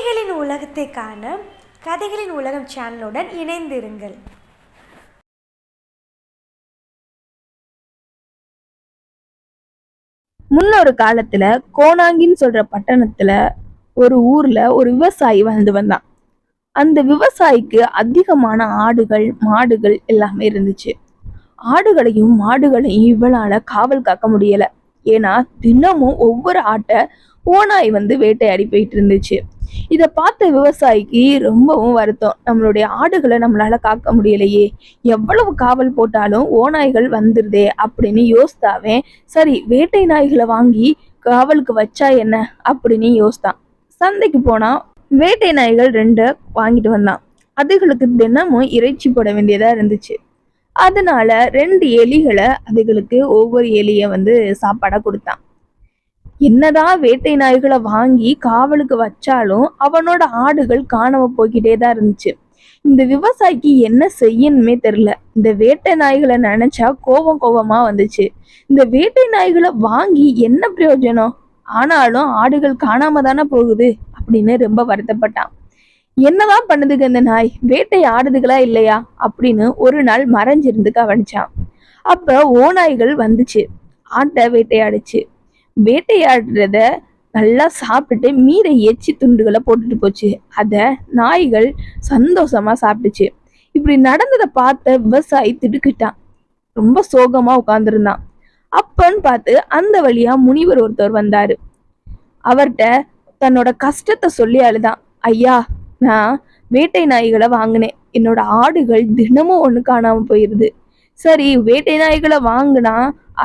கதைகளின் உலகத்தை காண கதைகளின் உலகம் சேனலுடன் இணைந்திருங்கள். முன்னொரு காலத்துல கோனாங்கின்னு சொல்ற பட்டணத்துல ஒரு ஊர்ல ஒரு விவசாயி வாழ்ந்து வந்தான். அந்த விவசாயிக்கு அதிகமான ஆடுகள் மாடுகள் எல்லாமே இருந்துச்சு. ஆடுகளையும் மாடுகளையும் இவளால காவல் காக்க முடியல. ஏன்னா தினமும் ஒவ்வொரு ஆட்டை ஓனாய் வந்து வேட்டையாடி போயிட்டு இருந்துச்சு. இதை பார்த்த விவசாயிக்கு ரொம்பவும் வருத்தம். நம்மளுடைய ஆடுகளை நம்மளால காக்க முடியலையே. எவ்வளவு காவல் போட்டாலும் ஓநாய்கள் வந்துருதே அப்படின்னு யோசித்தாவே சரி வேட்டை நாய்களை வாங்கி காவலுக்கு வச்சா என்ன? அப்படின்னு யோசித்தான். சந்தைக்கு போனா வேட்டை நாய்கள் ரெண்டு வாங்கிட்டு வந்தான். அதுகளுக்கு தினமும் இறைச்சி போட வேண்டியதா இருந்துச்சு. அதனால ரெண்டு எலிகளை அதுகளுக்கு ஒவ்வொரு எலியை வந்து சாப்பாடாக கொடுத்தான். என்னதான் வேட்டை நாய்களை வாங்கி காவலுக்கு வச்சாலும் அவனோட ஆடுகள் காணாம போய்கிட்டே தான் இருந்துச்சு. இந்த விவசாயிக்கு என்ன செய்யணுமே தெரியல. இந்த வேட்டை நாய்களை நினைச்சா கோபம் கோபமா வந்துச்சு. இந்த வேட்டை நாய்களை வாங்கி என்ன பிரயோஜனம்? ஆனாலும் ஆடுகள் காணாம தானே போகுது அப்படின்னு ரொம்ப வருத்தப்பட்டான். என்னதான் பண்ணுதுங்க இந்த நாய்? வேட்டை ஆடுதுகளா இல்லையா? அப்படின்னு ஒரு நாள் மறைஞ்சிருந்து கவனிச்சான். அப்ப ஓநாய்கள் வந்துச்சு. ஆட்டை வேட்டையாடுச்சு. வேட்டையாடுறத நல்லா சாப்பிட்டுட்டு மீத எச்சி துண்டுகளை போட்டுட்டு போச்சு. அதை நாய்கள் சந்தோஷமா சாப்பிட்டுச்சு. இப்படி நடந்ததை பார்த்த விவசாயி திடுக்கிட்டான். ரொம்ப சோகமா உட்கார்ந்துருந்தான். அப்பன்னு பார்த்து அந்த வழியா முனிவர் ஒருத்தர் வந்தாரு. அவர்கிட்ட தன்னோட கஷ்டத்தை சொல்லி அழுதான். ஐயா நான் வேட்டை நாய்களை வாங்கினேன். என்னோட ஆடுகள் தினமும் ஒன்று காணாமல் போயிருது. சரி வேட்டை நாய்களை வாங்கினா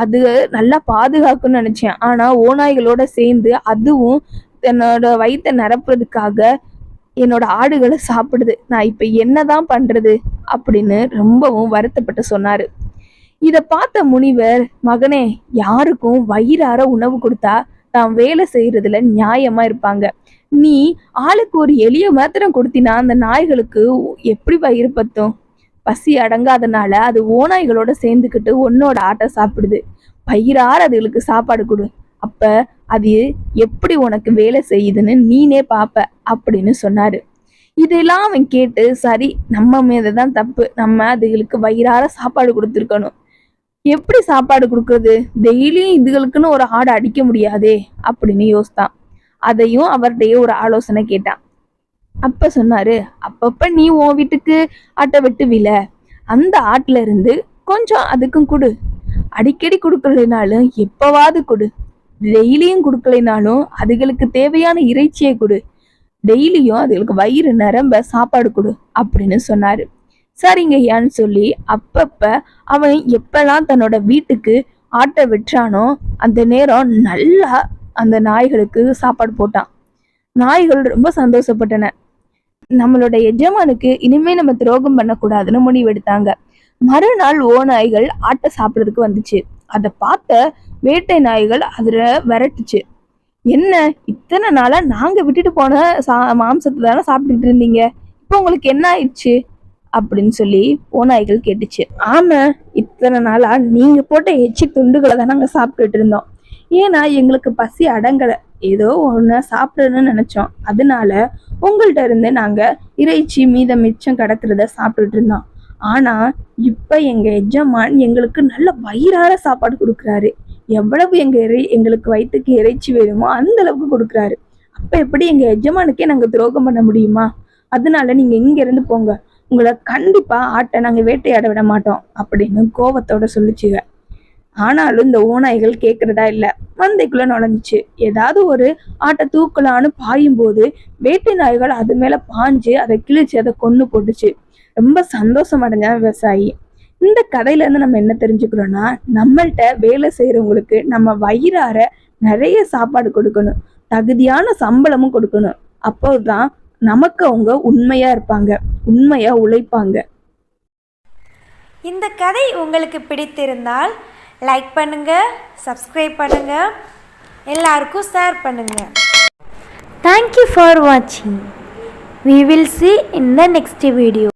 அது நல்லா பாதுகாக்கணும்னு நினைச்சேன். ஆனா ஓநாய்களோட சேர்ந்து அதுவும் என்னோட வயிற்றை நிரப்புறதுக்காக என்னோட ஆடுகளை சாப்பிடுது. நான் இப்ப என்னதான் பண்றது அப்படின்னு ரொம்பவும் வருத்தப்பட்டு சொன்னாரு. இத பார்த்த முனிவர் மகனே யாருக்கும் வயிறார உணவு கொடுத்தா தான் வேலை செய்யறதுல நியாயமா இருப்பாங்க. நீ ஆளுக்கு ஒரு எளிய மாத்திரம் கொடுத்தினா அந்த நாய்களுக்கு எப்படி வயிறு பத்தும்? பசி அடங்காதனால அது ஓநாய்களோட சேர்ந்துக்கிட்டு உன்னோட ஆட்டை சாப்பிடுது. பயிரார் அதுகளுக்கு சாப்பாடு கொடு. அப்ப அது எப்படி உனக்கு வேலை செய்யுதுன்னு நீனே பாப்ப அப்படின்னு சொன்னாரு. இதெல்லாம் அவன் கேட்டு சரி நம்ம மீதுதான் தப்பு. நம்ம அதுகளுக்கு வயிறார சாப்பாடு கொடுத்துருக்கணும். எப்படி சாப்பாடு கொடுக்கறது? டெய்லியும் இதுகளுக்குன்னு ஒரு ஆடை அடிக்க முடியாதே அப்படின்னு யோசித்தான். அதையும் அவர்கிட்டயே ஒரு ஆலோசனை கேட்டான். அப்ப சொன்னாரு அப்பப்ப நீ உன் வீட்டுக்கு ஆட்டை வெட்டு வில அந்த ஆட்டுல இருந்து கொஞ்சம் அதுக்கும் கொடு. அடிக்கடி கொடுக்கலைனாலும் எப்பவாவது கொடு. டெய்லியும் கொடுக்கலைனாலும் அதுகளுக்கு தேவையான இறைச்சியை கொடு. டெய்லியும் அதுகளுக்கு வயிறு நிரம்ப சாப்பாடு கொடு அப்படின்னு சொன்னாரு. சரிங்க ஐயான்னு சொல்லி அப்பப்ப அவன் எப்பெல்லாம் தன்னோட வீட்டுக்கு ஆட்டை வெட்டுறானோ அந்த நேரம் நல்லா அந்த நாய்களுக்கு சாப்பாடு போட்டான். நாய்கள் ரொம்ப சந்தோஷப்பட்டன. நம்மளோட எஜமானுக்கு இனிமே நம்ம துரோகம் பண்ணக்கூடாதுன்னு முடிவெடுத்தாங்க. மறுநாள் ஓ நாய்கள் ஆட்டை சாப்பிட்றதுக்கு வந்துச்சு. அதை பார்த்த வேட்டை நாய்கள் அதில் விரட்டுச்சு. என்ன? இத்தனை நாளாக நாங்கள் விட்டுட்டு போன சா மாம்சத்தை தானே சாப்பிட்டுட்டு இருந்தீங்க? இப்போ உங்களுக்கு என்ன ஆயிடுச்சு? அப்படின்னு சொல்லி ஓநாய்கள் கேட்டுச்சு. ஆமாம் இத்தனை நாளாக நீங்கள் போட்ட எச்சி துண்டுகளை தான் நாங்கள் சாப்பிட்டுட்டு இருந்தோம். ஏன்னா எங்களுக்கு பசி அடங்கலை. ஏதோ ஒன்று சாப்பிடணும்னு நினச்சோம். அதனால உங்கள்கிட்ட இருந்து நாங்கள் இறைச்சி மீதம் மிச்சம் கடத்துறத சாப்பிட்டுட்டு இருந்தோம். ஆனால் இப்போ எங்கள் எஜமான் எங்களுக்கு நல்ல வயிறார சாப்பாடு கொடுக்குறாரு. எவ்வளவு எங்கள் இறை எங்களுக்கு வயிற்றுக்கு இறைச்சி வேணுமோ அந்த அளவுக்கு கொடுக்குறாரு. அப்போ எப்படி எங்கள் எஜமானுக்கே நாங்கள் துரோகம் பண்ண முடியுமா? அதனால நீங்கள் இங்கேருந்து போங்க. உங்களை கண்டிப்பாக ஆட்டை நாங்கள் வேட்டையாட விட மாட்டோம். அப்படின்னு கோவத்தோட சொல்லிச்சுங்க. ஆனாலும் இந்த ஓநாய்கள் கேட்கறதா இல்ல. மந்தைக்குள்ள நுழைஞ்சிச்சு. ஏதாவது ஒரு ஆட்டை தூக்கலான்னு பாயும் போது வேட்டை நாய்கள் அது மேல பாஞ்சு அதை கிழிச்சு அதை கொண்டு போட்டுச்சு. ரொம்ப சந்தோஷம் அடைஞ்சான் விவசாயி. இந்த கதையில இருந்து நம்ம என்ன தெரிஞ்சுக்கிறோம்னா நம்மள்ட்ட வேலை செய்யறவங்களுக்கு நம்ம வயிறார நிறைய சாப்பாடு கொடுக்கணும். தகுதியான சம்பளமும் கொடுக்கணும். அப்போதான் நமக்கு அவங்க உண்மையா இருப்பாங்க. உண்மையா உழைப்பாங்க. இந்த கதை உங்களுக்கு பிடித்திருந்தால் லைக் பண்ணுங்கள் சப்ஸ்கிரைப் பண்ணுங்கள் எல்லாருக்கும் ஷேர் பண்ணுங்கள் தேங்க்யூ ஃபார் வாட்சிங் we will see in the next video